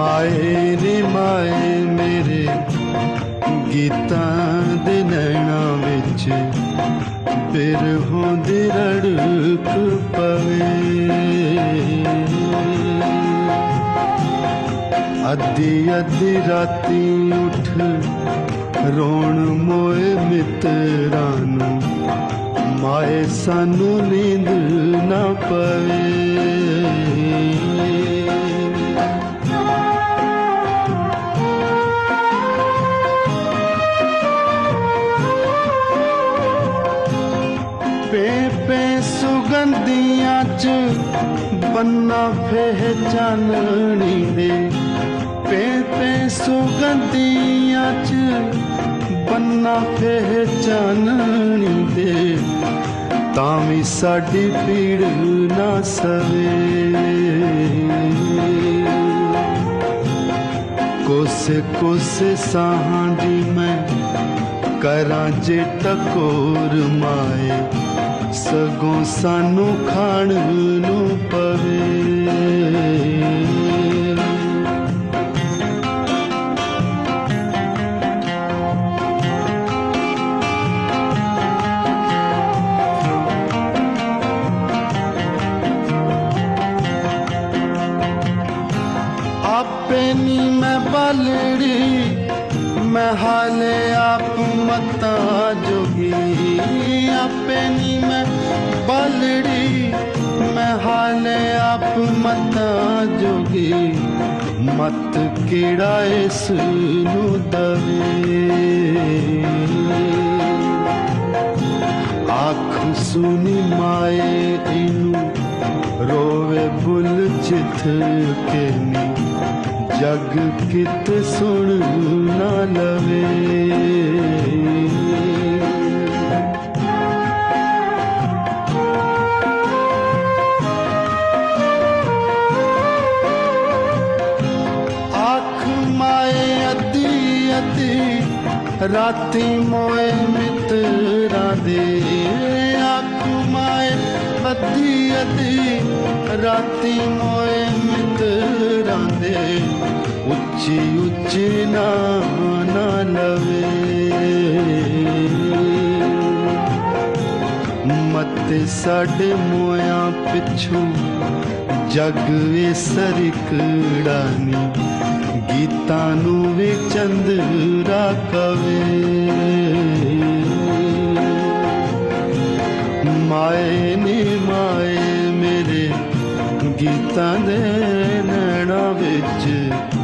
ਮਾਏ ਨੀ ਮਾਏ ਮੇਰੇ ਗੀਤਾਂ ਦੇ ਨੈਣਾ ਵਿੱਚ ਬਿਰਹੋਂ ਦੀ ਰੜਕ ਪਵੇ। ਅੱਧੀ ਅੱਧੀ ਰਾਤੀ ਉੱਠ ਰੋਣ ਮੋਏ ਮਿੱਤਰਾਂ ਨੂੰ। ਮਾਏ ਸਾਨੂੰ ਨੀਂਦ ਨਾ ਪਵੇ। ਸੁਗੰਧੀਆਂ ਚ ਬੰਨਾ ਫੇਹ ਚਾਨਣੀ ਦੇ। ਪੇਪੇ ਸੁਗੰਧੀਆਂ ਚ ਬੰਨਾ ਫੇਹ ਚਾਨਣੀ ਦੇ। ਤਾਂ ਵੀ ਸਾਡੀ ਪੀੜ ਨਾ ਸਵੇ। ਕੋਸੇ ਕੋਸੇ ਸਾਹਾਂ ਦੀ ਮੈਂ ਕਰਾਂ ਜੇ ਟਕੋਰ ਮਾਏ। ਸਗੋਂ ਸਾਨੂੰ ਖਾਣ ਨੂੰ ਪਵੇ। ਆਪੇ ਨੀ ਮੈਂ ਬਾਲੜੀ ਮੈਂ ਹਾਲੇ ਆਪ ਮਤਾ ਜੋਗੀ ਆਪੇ ਨੀ ਮੈਂ ਬਾਲੜੀ ਮੈਂ ਹਾਲੇ ਆਪ ਮਤਾ ਜੋਗੀ ਮਤ ਕਿਹੜਾ ਇਸ ਨੂੰ ਦਵੇ ਆਖ ਸੁਨੀ ਮਾਏ ਇਹਨੂੰ ਰੋਵੇ ਬੁੱਲ ਚਿੱਥ ਕੇ ਨੀ ਜਗ ਕਿਤ ਸੁਣ ਨਾ ਲਵੇ। ਆਖ ਮਾਏ ਅੱਧੀ ਰਾਤੀ ਮੋਏ ਮਿੱਤਰਾਂ ਦੇ ਆਖ ਮਾਏ ਅੱਧੀ ਅੱਧੀ, ਰਾਤੀ ਮੋਏ ਮਿੱਤਰਾਂ ਦੇ ਉੱਚੀ ਉੱਚੀ ਨਾ ਨਾ ਲਵੇ ਮਤ ਸਾਡੇ ਮੋਇਆ ਪਿੱਛੋਂ ਜਗ ਵੇ ਸਰਕੜਾ ਨੀ ਗੀਤਾਂ ਨੂੰ ਵੀ ਚੰਦਰਾ ਕਵੇ ਮਾਏ ਨੀ ਮਾਏ ਮੇਰੇ ਗੀਤਾਂ ਦੇ ਨੈਣਾ ਵਿੱਚ ਬਿਰਹੋਂ ਦੀ